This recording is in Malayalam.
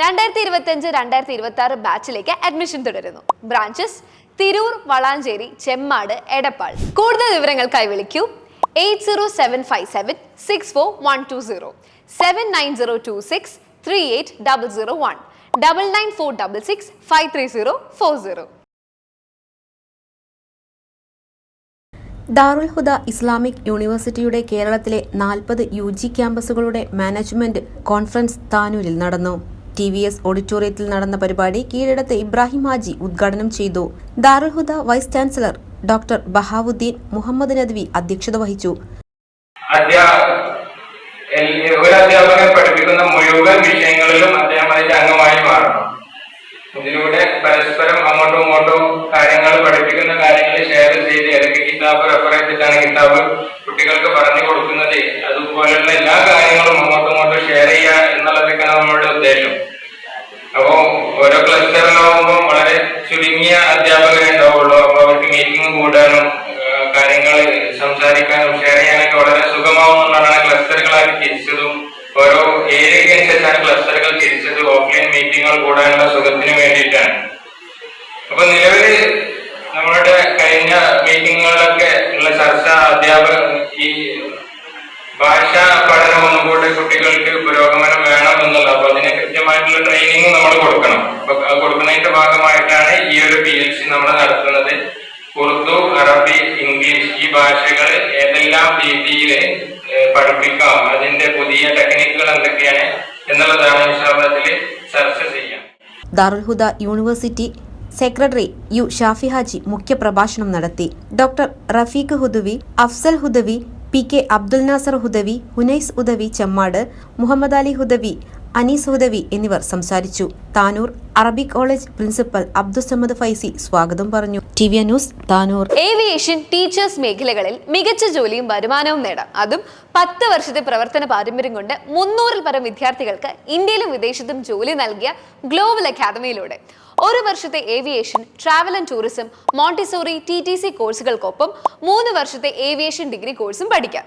രണ്ടായിരത്തി ഇരുപത്തി അഞ്ച് രണ്ടായിരത്തി ഇരുപത്തി ആറ് ബാച്ചിലേക്ക് അഡ്മിഷൻ തുടരുന്നു. ബ്രാഞ്ചസ് തിരൂർ വളാഞ്ചേരി ചെമ്മാട് എടപ്പാൾ. കൂടുതൽ വിവരങ്ങൾക്കായി വിളിക്കൂ. Eight zero seven five seven six four one two zero. Seven nine zero two six three eight double zero one. Double nine four double six five three zero four zero. Darul Huda Islamic യൂണിവേഴ്സിറ്റിയുടെ കേരളത്തിലെ നാൽപ്പത് യു ജി ക്യാമ്പസുകളുടെ മാനേജ്മെന്റ് കോൺഫറൻസ് താനൂരിൽ നടന്നു. ടി വി എസ് ഓഡിറ്റോറിയത്തിൽ നടന്ന പരിപാടി കീഴടത്ത് ഇബ്രാഹിം ഹാജി ഉദ്ഘാടനം ചെയ്തു. Darul Huda vice chancellor doctor Bahauddeen Muhammad Nadvi അധ്യക്ഷത വഹിച്ചു. ഒരു അധ്യാപകൻ പഠിപ്പിക്കുന്ന മുഴുവൻ വിഷയങ്ങളിലും അദ്ദേഹം അതിന്റെ അംഗമായി മാറണം. ഇതിലൂടെ പരസ്പരം അങ്ങോട്ടും ഇങ്ങോട്ടും കാര്യങ്ങൾ പഠിപ്പിക്കുന്ന കാര്യങ്ങൾ ഷെയർ ചെയ്ത് ഏതൊക്കെ കിതാബ് റെഫർ ചെയ്തിട്ടാണ് കിതാബ് കുട്ടികൾക്ക് പറഞ്ഞു കൊടുക്കുന്നത്. അതുപോലെയുള്ള എല്ലാ കാര്യങ്ങളും അങ്ങോട്ടും ഇങ്ങോട്ടും ഷെയർ ചെയ്യുക എന്നുള്ളതൊക്കെയാണ് നമ്മളുടെ ഉദ്ദേശം അപ്പോ ഓരോ ക്ലസ്റ്ററിലാവുമ്പോൾ വളരെ ചുരുങ്ങിയ അധ്യാപകരെ ഉണ്ടാവുള്ളൂ. അപ്പൊ അവർക്ക് മീറ്റിംഗ് കൂടാനും കാര്യങ്ങൾ സംസാരിക്കാനും ഷെയർ ചെയ്യാനൊക്കെ വളരെ സുഗമാവുന്നതാണ് ക്ലസ്റ്ററുകളാക്കി തിരിച്ചതും. ഓരോ ഏരിയയ്ക്ക് അനുസരിച്ചാണ് ക്ലസ്റ്ററുകൾ തിരിച്ചത്. ഓഫ്ലൈൻ മീറ്റിങ്ങുകൾ കൂടാനുള്ള സുഖത്തിന് വേണ്ടിയിട്ടാണ്. അപ്പൊ നിലവിൽ നമ്മളുടെ കഴിഞ്ഞ മീറ്റിങ്ങുകളിലൊക്കെ ഉള്ള ചർച്ച അധ്യാപക ഈ ഭാഷാ പഠനം ഒന്നും കൂടെ കുട്ടികൾക്ക് പുരോഗമനം വേണം എന്നുള്ള അപ്പൊ അതിന് കൃത്യമായിട്ടുള്ള ട്രെയിനിങ് നമ്മൾ കൊടുക്കണം. കൊടുക്കുന്നതിന്റെ ഭാഗമായിട്ടാണ് ഈ ഒരു പി എൽ സി നമ്മൾ നടത്തുന്നത്. ഉറുദു അറബി ഇംഗ്ലീഷ് ഈ ഭാഷകൾ ഏതെല്ലാം രീതിയിൽ പഠിപ്പിക്കാം അതിന്റെ പുതിയ ടെക്നിക്കുകൾ എന്തൊക്കെയാണ് എന്നുള്ളതാണ് വിശാലത്തിൽ ചർച്ച ചെയ്യാം. Darul Huda university secretary U Shafi Haji മുഖ്യപ്രഭാഷണം നടത്തി. Doctor Rafeeq Hudawi Afsal Hudawi P K Abdul Nasar Hudawi Hunais Hudawi Chemmad Muhammed Ali Hudawi Anees Hudawi എന്നിവർ സംസാരിച്ചു. താനൂർ അറബി കോളേജ് പ്രിൻസിപ്പൽ അബ്ദുസമ്മദ് ഫൈസി സ്വാഗതം പറഞ്ഞു. T V news Tanur. Aviation teachers മേഖലകളിൽ മികച്ച ജോലിയും വരുമാനവും നേടാം. അതും പത്ത് വർഷത്തെ പ്രവർത്തന പാരമ്പര്യം കൊണ്ട് മുന്നൂറിൽ പരം വിദ്യാർത്ഥികൾക്ക് ഇന്ത്യയിലും വിദേശത്തും ജോലി നൽകിയ ഗ്ലോബൽ അക്കാദമിയിലൂടെ. ഒരു വർഷത്തെ aviation travel and tourism Montessori T T C കോഴ്സുകൾക്കൊപ്പം മൂന്ന് വർഷത്തെ ഏവിയേഷൻ ഡിഗ്രി കോഴ്സും പഠിക്കാം.